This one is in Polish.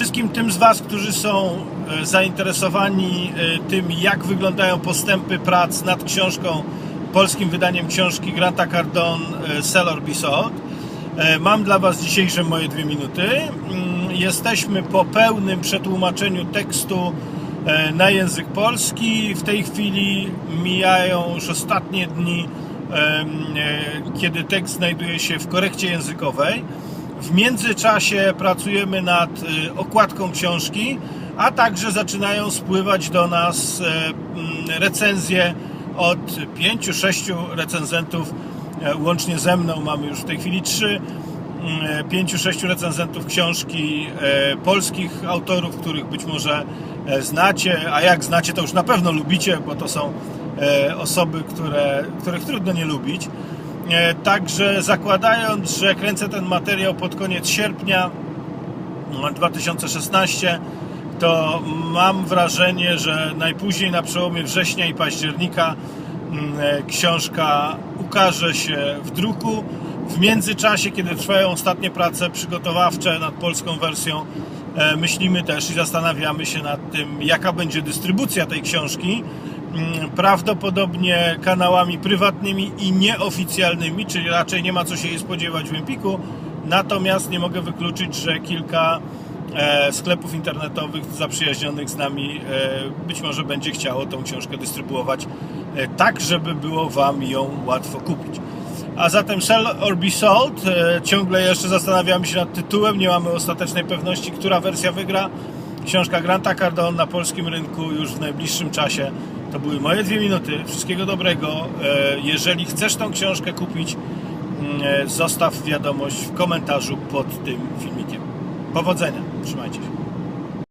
Wszystkim tym z Was, którzy są e, zainteresowani e, tym, jak wyglądają postępy prac nad książką, polskim wydaniem książki Granta Cardone e, Sell or Be Sold, mam dla Was dzisiejsze moje dwie minuty. Mm, Jesteśmy po pełnym przetłumaczeniu tekstu na język polski. W tej chwili mijają już ostatnie dni, kiedy tekst znajduje się w korekcie językowej. W międzyczasie pracujemy nad y, okładką książki, a także zaczynają spływać do nas e, mm, recenzje od pięciu, sześciu recenzentów. e, Łącznie ze mną mamy już w tej chwili trzy. mm, Pięciu, sześciu recenzentów książki e, polskich autorów, których być może znacie, a jak znacie, to już na pewno lubicie, bo to są osoby, które, których trudno nie lubić. E, Także zakładając, że kręcę ten materiał pod koniec sierpnia no, 2016, to mam wrażenie, że najpóźniej na przełomie września i października mm, e, książka ukaże się w druku. W międzyczasie, kiedy trwają ostatnie prace przygotowawcze nad polską wersją, e, myślimy też i zastanawiamy się nad tym, jaka będzie dystrybucja tej książki. Mm, Prawdopodobnie kanałami prywatnymi i nieoficjalnymi, czyli raczej nie ma co się jej spodziewać w Empiku. Natomiast nie mogę wykluczyć, że kilka e, sklepów internetowych zaprzyjaźnionych z nami e, być może będzie chciało tą książkę dystrybuować e, tak, żeby było Wam ją łatwo kupić. A zatem Sell or Be Sold. Ciągle jeszcze zastanawiamy się nad tytułem, nie mamy ostatecznej pewności, która wersja wygra. Książka Granta Cardone na polskim rynku już w najbliższym czasie. To były moje dwie minuty. Wszystkiego dobrego. E, Jeżeli chcesz tą książkę kupić, mm, e, zostaw wiadomość w komentarzu pod tym filmikiem. Powodzenia. Trzymajcie się.